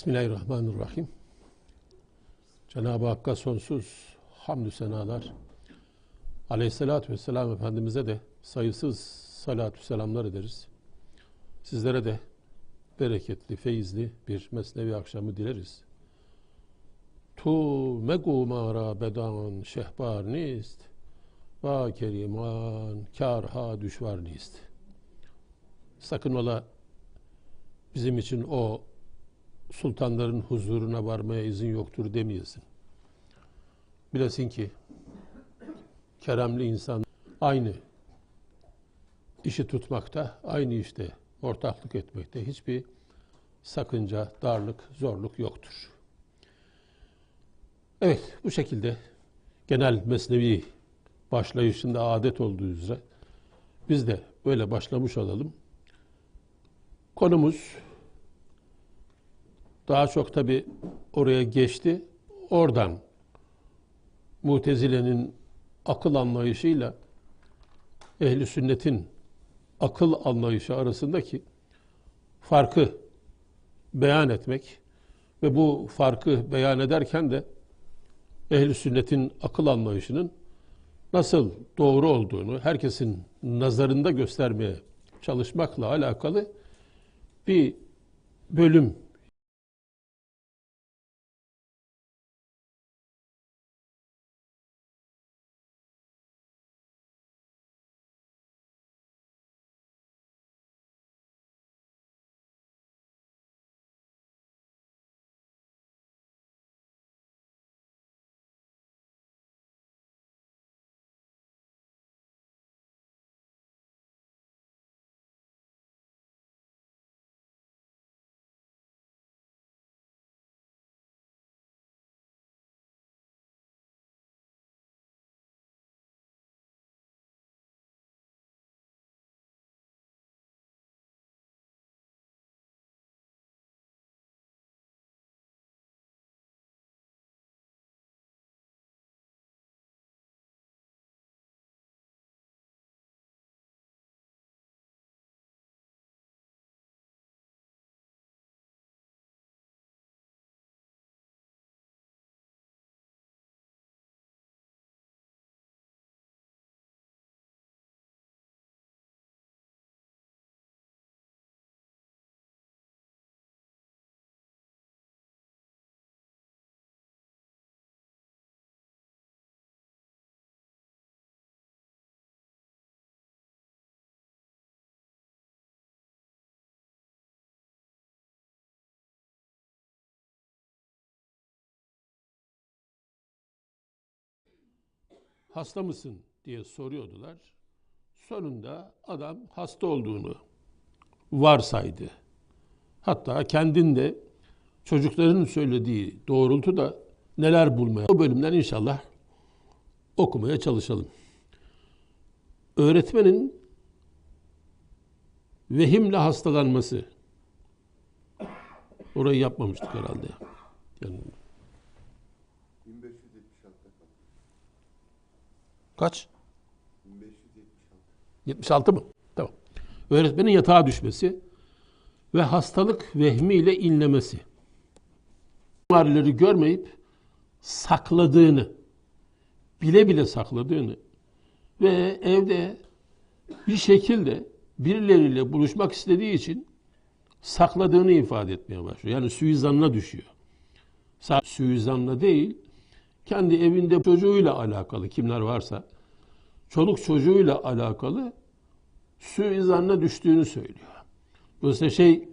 Bismillahirrahmanirrahim. Cenab-ı Hakk'a sonsuz hamdü senalar. Aleyhissalatü vesselam Efendimiz'e de sayısız salatü selamlar ederiz. Sizlere de bereketli, feyizli bir mesnevi akşamı dileriz. Tu megu mara bedan şehbar nist va keriman karha düşvar nist. Sakın ola bizim için o sultanların huzuruna varmaya izin yoktur demeyesin. Bilesin ki keremli insan aynı işi tutmakta, aynı işte ortaklık etmekte hiçbir sakınca, darlık, zorluk yoktur. Evet, bu şekilde genel mesnevi başlayışında adet olduğu üzere biz de böyle başlamış olalım. Konumuz daha çok tabi oraya geçti. Oradan Mutezile'nin akıl anlayışıyla ehli sünnetin akıl anlayışı arasındaki farkı beyan etmek ve bu farkı beyan ederken de ehli sünnetin akıl anlayışının nasıl doğru olduğunu herkesin nazarında göstermeye çalışmakla alakalı bir bölüm hasta mısın diye soruyordular. Sonunda adam hasta olduğunu varsaydı. Hatta kendinde çocukların söylediği doğrultuda neler bulmaya o bölümden inşallah okumaya çalışalım. Öğretmenin vehimle hastalanması. Orayı yapmamıştık herhalde. Yani 1576'da kaldı. Kaç? 1576. 76 mı? Tamam. Öğretmenin yatağa düşmesi ve hastalık vehmiyle inlemesi. Ağrıları görmeyip sakladığını, bile bile sakladığını ve evde bir şekilde birileriyle buluşmak istediği için sakladığını ifade etmeye başlıyor. Yani suizanına düşüyor. Sadece suizanla değil, kendi evinde çocuğuyla alakalı kimler varsa çoluk çocuğuyla alakalı suizanına düştüğünü söylüyor. Dolayısıyla şey